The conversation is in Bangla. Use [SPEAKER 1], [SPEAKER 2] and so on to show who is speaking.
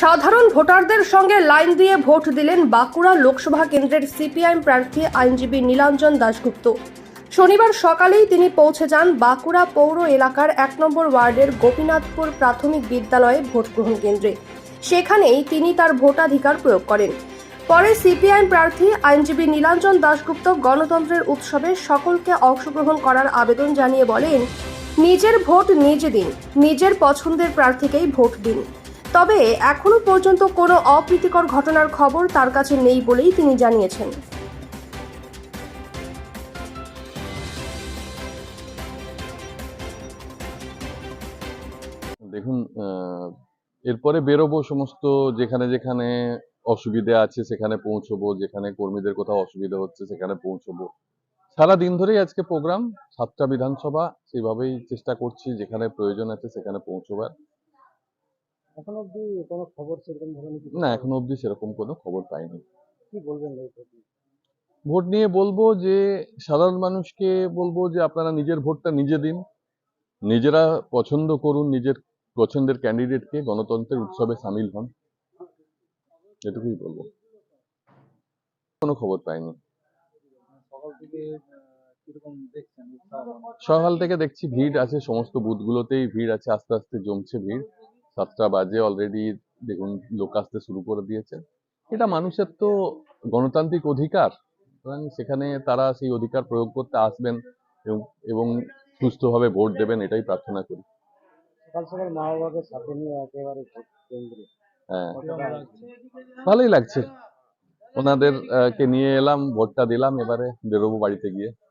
[SPEAKER 1] সাধারণ ভোটারদের সঙ্গে লাইন দিয়ে ভোট দিলেন বাঁকুড়া লোকসভা কেন্দ্রের সিপিআইএম প্রার্থী আইনজীবী নীলাঞ্জন দাশগুপ্ত। শনিবার সকালেই তিনি পৌঁছে যান বাঁকুড়া পৌর এলাকার এক নম্বর ওয়ার্ডের গোপীনাথপুর প্রাথমিক বিদ্যালয়ে ভোট গ্রহণ কেন্দ্রে। সেখানেই তিনি তার ভোটাধিকার প্রয়োগ করেন। পরে সিপিআইএম প্রার্থী আইনজীবী নীলাঞ্জন দাশগুপ্ত গণতন্ত্রের উৎসবে সকলকে অংশগ্রহণ করার আবেদন জানিয়ে বলেন, নিজের ভোট নিজে দিন, নিজের পছন্দের প্রার্থীকেই ভোট দিন। তবে এখনও পর্যন্ত কোনো অপ্রীতিকর ঘটনার খবর তার কাছে নেই বলেই তিনি জানিয়েছেন।
[SPEAKER 2] দেখুন এরপরে বেরোবো সমস্ত যেখানে যেখানে অসুবিধে আছে সেখানে পৌঁছবো, যেখানে কর্মীদের কোথাও অসুবিধা হচ্ছে সেখানে পৌঁছবো। সারা দিন ধরেই আজকে প্রোগ্রাম, সাতটা বিধানসভা সেইভাবেই চেষ্টা করছি যেখানে প্রয়োজন আছে সেখানে পৌঁছবার।
[SPEAKER 3] এখন অব্দি কোনো খবর সেরকম কিছু
[SPEAKER 2] না এখনও অবধি সেরকম কোনো খবর পাইনি।
[SPEAKER 3] কি বলবেন এই
[SPEAKER 2] ভোট নিয়ে? বলব যে সাধারণ মানুষকে বলব যে আপনারা নিজের ভোটটা নিজে দিন। নিজেরা পছন্দ করুন নিজের পছন্দের ক্যান্ডিডেটকে গণতন্ত্রের উৎসবে সামিল হন। এটুকুই বলব। কোনো খবর পাইনি?
[SPEAKER 3] সকাল থেকে
[SPEAKER 2] দেখছি ভিড় আছে সমস্ত বুথগুলোতেই ভিড় আছে আস্তে আস্তে জমছে ভিড়। সাতটা বাজে অলরেডি দেখুন লোক আসতে শুরু করে দিয়েছে। এটা মানুষের তো গণতান্ত্রিক অধিকার। সুতরাং সেখানে তারা সেই অধিকার প্রয়োগ করতে আসবেন এবং- সুস্থভাবে ভোট দেবেন এটাই প্রার্থনা করি। হ্যাঁ। ভালোই লাগছে। ওনাদের আহ, কে নিয়ে এলাম ভোটটা দিলাম এবারে বেরোবো বাড়িতে গিয়ে।